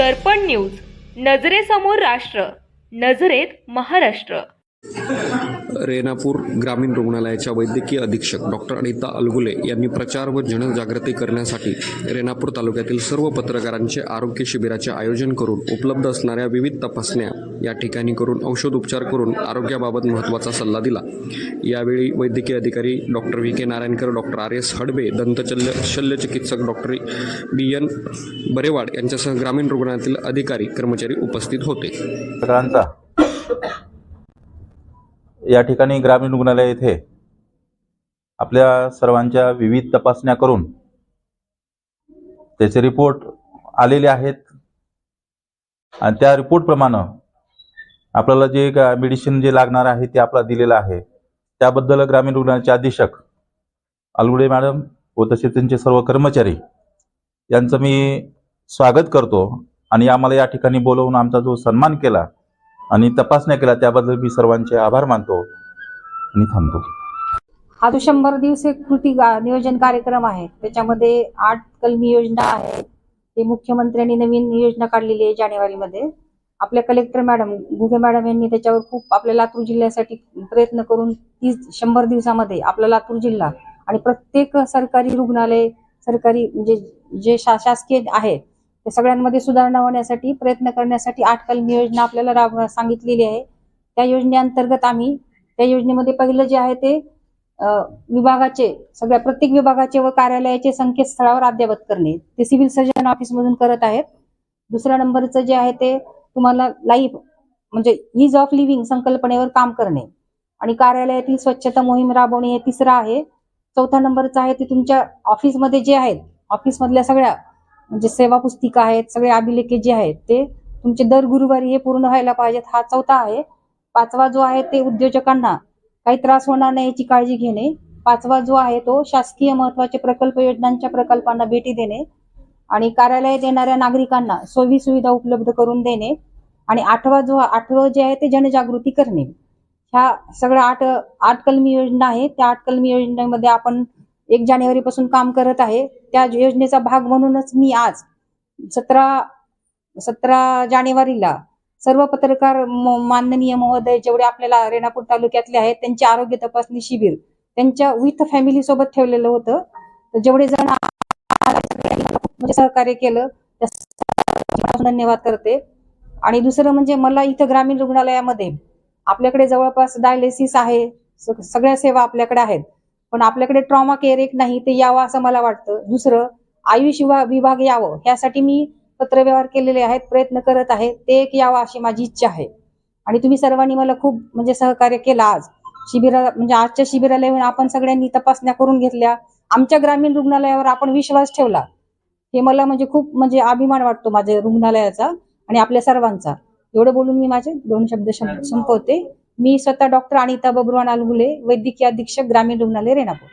दर्पण news. नजरेसमोर राष्ट्र. नजरेत महाराष्ट्र. रेणापूर ग्रामीण रुग्णालयाच्या वैद्यकीय अधीक्षक डॉक्टर अनिता अलगुले यांनी प्रचार व जनजागृती करण्यासाठी रेणापूर तालुक्यातील सर्व पत्रकारांचे आरोग्य शिबिराचे आयोजन करून उपलब्ध असणाऱ्या विविध तपासण्या या ठिकाणी करून औषध उपचार करून आरोग्याबाबत महत्त्वाचा सल्ला दिला. यावेळी वैद्यकीय अधिकारी doctor V. K. Narayankar doctor R. S. Hadbe दंतचल्य शल्यचिकित्सक डॉक्टर बी. एन. बरेवाड यांच्यासह ग्रामीण रुग्णालयातील अधिकारी कर्मचारी उपस्थित होते. या ठिकाणी ग्रामीण रुग्णालय येथे आपल्या सर्वांच्या विविध तपासण्या करून त्याचे रिपोर्ट आलेले आहेत. आणि त्या रिपोर्टप्रमाणे आपल्याला जे मेडिसिन जे लागणार आहे ते आपल्याला दिलेलं आहे. त्याबद्दल ग्रामीण रुग्णालयाचे अधीक्षक अलगुडे मॅडम व तसेच त्यांचे सर्व कर्मचारी यांचं मी स्वागत करतो. आणि आम्हाला या ठिकाणी बोलवून आमचा जो सन्मान केला आणि तपासण्या केल्या त्याबद्दल मी सर्वांचे आभार मानतो आणि थांबतो. हा जो शंभर दिवसीय कृती नियोजन कार्यक्रम आहे त्याच्यामध्ये आठ कलमी योजना आहे. ते मुख्यमंत्र्यांनी नवीन योजना काढलेली आहे जानेवारीमध्ये. आपल्या कलेक्टर मॅडम घुगे मॅडम यांनी त्याच्यावर खूप आपल्या लातूर जिल्ह्यासाठी प्रयत्न करून तीस शंभर दिवसामध्ये आपला लातूर जिल्हा आणि प्रत्येक सरकारी रुग्णालय सरकारी म्हणजे जे शा शासकीय आहेत त्या सगळ्यांमध्ये सुधारणा होण्यासाठी प्रयत्न करण्यासाठी आठ कलमी योजना आपल्याला राब सांगितलेली आहे. त्या योजनेअंतर्गत आम्ही त्या योजनेमध्ये पहिलं जे आहे ते विभागाचे सगळ्या प्रत्येक विभागाचे व कार्यालयाचे संकेतस्थळावर अद्यावत करणे. ते सिव्हिल सर्जन ऑफिस मधून करत आहेत. दुसऱ्या नंबरचं जे आहे ते तुम्हाला लाईफ म्हणजे इज ऑफ लिव्हिंग संकल्पनेवर काम करणे. आणि कार्यालयातील स्वच्छता मोहीम राबवणे हे तिसरं आहे. चौथा नंबरचं आहे ते तुमच्या ऑफिसमध्ये जे आहेत ऑफिसमधल्या सगळ्या म्हणजे सेवा पुस्तिका आहेत सगळे अभिलेखे जे आहेत ते तुमचे दर गुरुवारी हे पूर्ण व्हायला पाहिजेत. हा चौथा आहे. पाचवा जो आहे ते उद्योजकांना काही त्रास होणार नाही याची काळजी घेणे. पाचवा जो आहे तो शासकीय महत्त्वाचे प्रकल्प योजनांच्या प्रकल्पांना भेटी देणे आणि कार्यालयात येणाऱ्या नागरिकांना सोयी सुविधा उपलब्ध करून देणे. आणि आठवा जो आठवं जे आहे ते जनजागृती करणे. ह्या सगळ्या आठ आठ कलमी योजना आहे त्या आठ कलमी योजनेमध्ये आपण एक जानेवारी पासून काम करत आहे. त्या योजनेचा भाग म्हणूनच मी आज सतरा सतरा जानेवारीला सर्व पत्रकार माननीय महोदय जेवढे आपल्याला रेणापूर तालुक्यातले आहेत त्यांचे आरोग्य तपासणी शिबिर त्यांच्या विथ फॅमिली सोबत ठेवलेलं होतं. तर जेवढे जण म्हणजे सहकार्य केलं धन्यवाद करते. आणि दुसरं म्हणजे मला इथं ग्रामीण रुग्णालयामध्ये आपल्याकडे जवळपास डायलिसिस आहे सगळ्या सेवा आपल्याकडे आहेत. पण आपल्याकडे ट्रॉमा केअर एक नाही ते यावं असं मला वाटतं. दुसरं आयुष विभाग यावं ह्यासाठी मी पत्रव्यवहार केलेले आहेत प्रयत्न करत आहे. ते एक यावं अशी माझी इच्छा आहे. आणि तुम्ही सर्वांनी मला खूप म्हणजे सहकार्य केलं आज. शिबिरा म्हणजे आजच्या शिबिराला येऊन आपण सगळ्यांनी तपासण्या करून घेतल्या. आमच्या ग्रामीण रुग्णालयावर आपण विश्वास ठेवला. हे मला म्हणजे खूप म्हणजे अभिमान वाटतो माझ्या रुग्णालयाचा आणि आपल्या सर्वांचा. एवढं बोलून मी माझे दोन शब्द संपवते. मी स्वतः डॉक्टर अनिता बबरुवान अलगुले वैद्यकीय अधीक्षक ग्रामीण रुग्णालय रेणापूर.